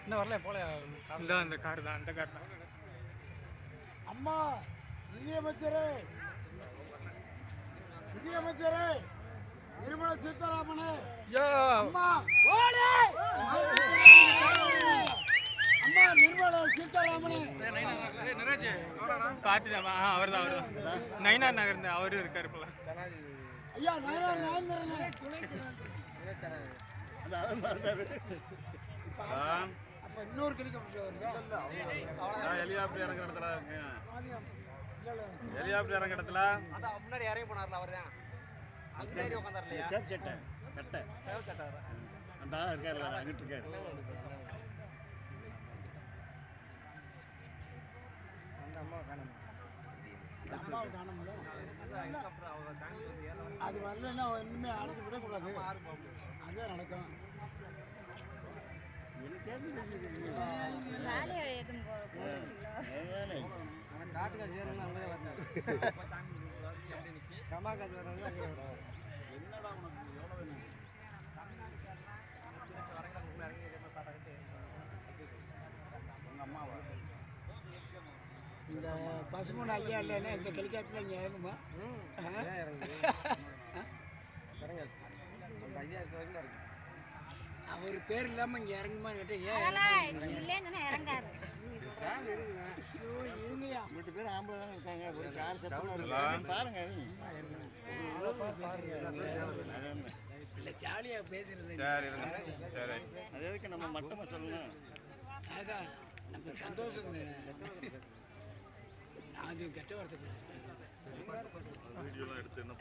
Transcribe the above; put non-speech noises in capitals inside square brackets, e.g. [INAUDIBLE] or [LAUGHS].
இன்னும் வரல போல இந்த அந்த கார் தான் அந்த கார் தான். அம்மா நிதியமைச்சரே. நிதியமைச்சரே. நிர்மலா சீதாராமனே. அம்மா ஓடு அம்மா நிர்மலா சீதாராமனே பார்த்துட்டா அவர் தான் அவர் தான் நயினார் நகர் இந்த அவரு இருக்காரு போல. ஐயா நயனா நாயந்திரனே அப்ப இன்னொரு ஹெலிகாப்டர் ஹெலிகாப்டர் இறங்குற இடத்துல. ஹெலிகாப்டர் இறங்குற அதான் முன்னாடி இறங்கி போனார்ல அவர் தான். உட்காந்தார் இல்லையா சட்டை அந்த இருக்காரு அங்கிட்டு இருக்காரு. இந்த அம்மாவை காணோம்ல அது வரலன்னா ஒண்ணுமே அழைச்சி விடக்கூடாது. அதுதான் நடக்கும். வேலையை எதுவும் இந்த பசுமன் ஐயா இல்லைன்னா இந்த ஹெலிகாப்டர்ல இங்க இறங்குமா? [LAUGHS] அவர் பேர் இல்லாம இங்க இறங்குமா கேட்டேன் ஏன் பேர் ஆம்பளை தானே இருக்காங்க. ஒரு கார் சத்தமா இருக்கு. பாருங்க. இல்ல ஜாலியா பேசுறது சரி சரி. அது எதுக்கு நம்ம மட்டமா சொல்லணும்? அதான் நம்ம சந்தோஷம் நான் கெட்ட வார்த்தை பேசுறேன். வீடியோலாம் எடுத்து என்ன